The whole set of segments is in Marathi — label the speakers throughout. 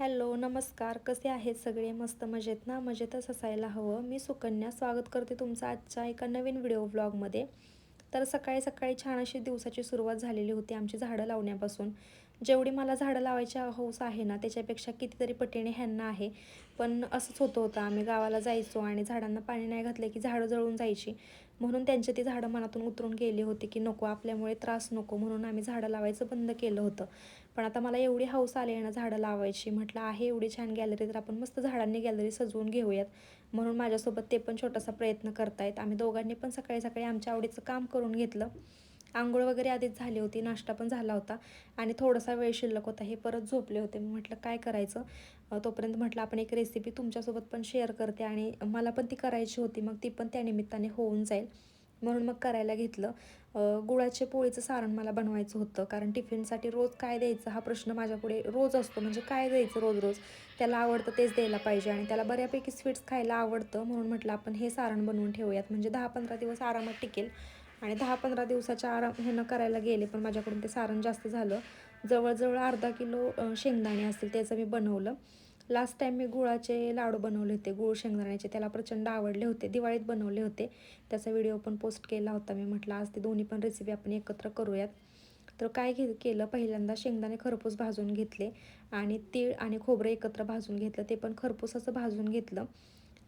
Speaker 1: हॅलो नमस्कार. कसे आहेत सगळे? मस्त मजेत ना? मजेतच असायला हवं. मी सुकन्या. स्वागत करते तुमचं आजच्या एका नवीन व्हिडिओ ब्लॉगमध्ये तर सकाळी सकाळी छान अशी दिवसाची सुरुवात झालेली होती आमची झाडं लावण्यापासून. जेवढी मला झाडं लावायची हौस आहे ना त्याच्यापेक्षा कितीतरी पटीने ह्यांना आहे. पण असंच होतं होतं. आम्ही गावाला जायचो आणि झाडांना पाणी नाही घातले की झाडं जळून जायची. म्हणून त्यांचे ती झाडं मनातून उतरून गेली होती की नको आपल्यामुळे त्रास नको म्हणून आम्ही झाडं लावायचं बंद केलं होतं. पण आता मला एवढी हौस आली आहे ना झाडं लावायची म्हटलं आहे एवढी छान गॅलरी तर आपण मस्त झाडांनी गॅलरी सजवून घेऊयात. म्हणून माझ्यासोबत ते पण छोटासा प्रयत्न करतायत. आम्ही दोघांनी पण सकाळी सकाळी आमच्या आवडीचं काम करून घेतलं. आंघोळ वगैरे आधीच झाली होती नाश्ता पण झाला होता आणि थोडासा वेळ शिल्लक होता हे परत झोपले होते. मी म्हटलं काय करायचं? तोपर्यंत म्हटलं आपण एक रेसिपी तुमच्यासोबत पण शेअर करते आणि मला पण ती करायची होती मग ती पण त्या निमित्ताने होऊन जाईल. म्हणून मग करायला घेतलं. गुळाचे पोळीचं सारण मला बनवायचं होतं कारण टिफिनसाठी रोज काय द्यायचं हा प्रश्न माझ्यापुढे रोज असतो. म्हणजे काय द्यायचं रोज रोज? त्याला आवडतं तेच द्यायला पाहिजे आणि त्याला बऱ्यापैकी स्वीट्स खायला आवडतं. म्हणून म्हटलं आपण हे सारण बनवून ठेवूयात. म्हणजे दहा पंधरा दिवस आरामात टिकेल. आणि दहा पंधरा दिवसाच्या आराम ह्यानं करायला गेले पण माझ्याकडून ते सारण जास्त झालं. जवळजवळ अर्धा किलो शेंगदाणे असतील त्याचं मी बनवलं. लास्ट टाईम मी गुळाचे लाडू बनवले होते गुळ शेंगदाण्याचे. त्याला प्रचंड आवडले होते दिवाळीत बनवले होते. त्याचा व्हिडिओ पण पोस्ट केला होता. मी म्हटलं आज ते दोन्ही पण रेसिपी आपण एकत्र करूयात. तर काय घे केलं पहिल्यांदा शेंगदाणे खरपूस भाजून घेतले आणि तीळ आणि खोबरं एकत्र भाजून घेतलं. ते पण खरपूस असं भाजून घेतलं.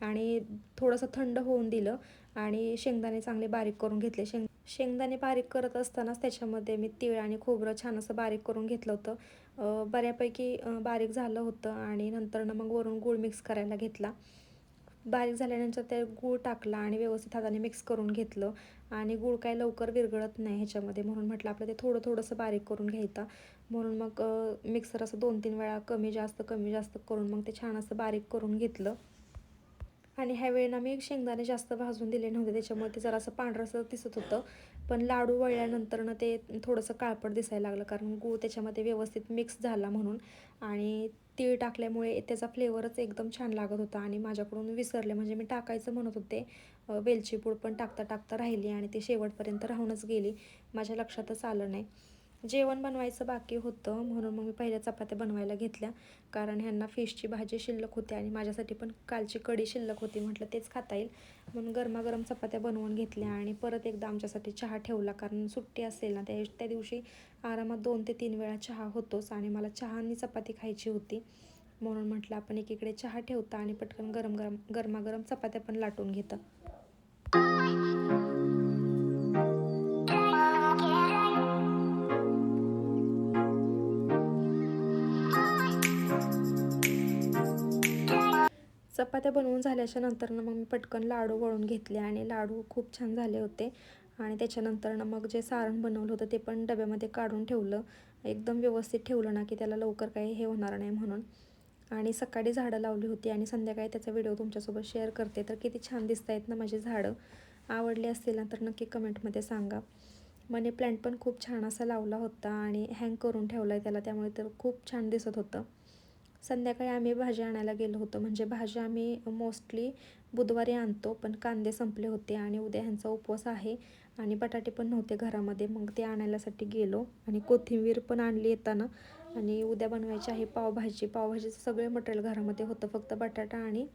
Speaker 1: आणि थोडंसं थंड होऊन दिलं आणि शेंगदाणे चांगले बारीक करून घेतले. शेंग शेंगदाणे बारीक करत असतानाच त्याच्यामध्ये मी तीळ आणि खोबरं छान असं बारीक करून घेतलं होतं. बऱ्यापैकी बारीक झालं होतं आणि नंतरनं मग वरून गूळ मिक्स करायला घेतला. बारीक झाल्यानंतर ते गूळ टाकला आणि व्यवस्थित हाताने मिक्स करून घेतलं आणि गूळ काय लवकर विरघळत नाही ह्याच्यामध्ये म्हणून म्हटलं आपलं ते थोडं थोडंसं बारीक करून घ्यायचं. म्हणून मग मिक्सर असं दोन तीन वेळा कमी जास्त कमी जास्त करून मग ते छान असं बारीक करून घेतलं. आणि ह्या वेळेला मी शेंगदाणे जास्त भाजून दिले नव्हते त्याच्यामुळे ते जरासं पांढरंसं दिसत होतं. पण लाडू वळल्यानंतरनं ते थोडंसं काळपट दिसायला लागलं कारण गूळ त्याच्यामध्ये व्यवस्थित मिक्स झाला म्हणून. आणि तीळ टाकल्यामुळे त्याचा फ्लेवरच एकदम छान लागत होता आणि माझ्याकडून विसरले. म्हणजे मी टाकायचं म्हणत होते वेलची पूड पण टाकता टाकता राहिली आणि ते शेवटपर्यंत राहूनच गेली. माझ्या लक्षातच आलं नाही. जेवण बनवायचं बाकी होतं. म्हणून मग मी पहिल्या चपात्या बनवायला घेतल्या. कारण ह्यांना फिशची भाजी शिल्लक होती आणि माझ्यासाठी पण कालची कढी शिल्लक होती म्हटलं तेच खाता येईल. म्हणून गरमागरम चपात्या बनवून घेतल्या आणि परत एकदा आमच्यासाठी चहा ठेवला. कारण सुट्टी असेल ना त्या त्या दिवशी आरामात दोन ते तीन वेळा चहा होतोच आणि मला चहा आणि चपाती खायची होती. म्हणून म्हटलं आपण एकीकडे चहा ठेवता आणि पटकन गरम गरम गरमागरम चपात्या पण लाटून घेतं. चपात्या बनवून झाल्याच्या नंतरनं मग मी पटकन लाडू वळून घेतले आणि लाडू खूप छान झाले होते. आणि त्याच्यानंतरनं मग जे सारण बनवलं होतं ते पण डब्यामध्ये काढून ठेवलं. एकदम व्यवस्थित ठेवलं ना की त्याला लवकर काही हे होणार नाही म्हणून. आणि सकाळी झाडं लावली होती आणि संध्याकाळी त्याचा व्हिडिओ तुमच्यासोबत शेअर करते. तर किती छान दिसत आहेत ना माझी झाडं. आवडली असतील ना तर नक्की कमेंटमध्ये सांगा. मनी प्लॅन्ट पण खूप छान असा लावला होता आणि हँग करून ठेवला आहे त्याला त्यामुळे तर खूप छान दिसत होतं. संध्याकाळी आम्ही भाजी आणायला गेलो होतो. म्हणजे भाजी आम्ही मोस्टली बुधवारी आणतो पण कांदे संपले होते आणि उद्या ह्यांचा उपवास आहे आणि बटाटे पण नव्हते घरामध्ये. मग ते आणायलासाठी गेलो आणि कोथिंबीर पण आणली येताना. आणि उद्या बनवायची आहे पावभाजी. पावभाजीचं सगळे मटेरियल घरामध्ये होतं. फक्त बटाटा आणि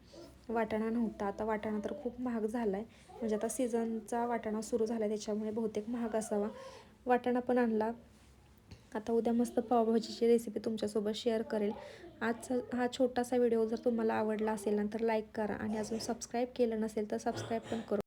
Speaker 1: वाटाणा नव्हता. आता वाटाणा तर खूप महाग झाला आहे म्हणजे आता सीझनचा वाटाणा सुरू झाला आहे त्याच्यामुळे बहुतेक महाग असावा. वाटाणा पण आणला. आता उद्या मस्त पावभाजीची रेसिपी तुमच्यासोबत शेअर करेल. आजचा हा छोटासा व्हिडिओ जर तुम्हाला आवडला असेल ना तर लाईक करा आणि अजून सबस्क्राईब केलं नसेल तर सबस्क्राईब पण करू.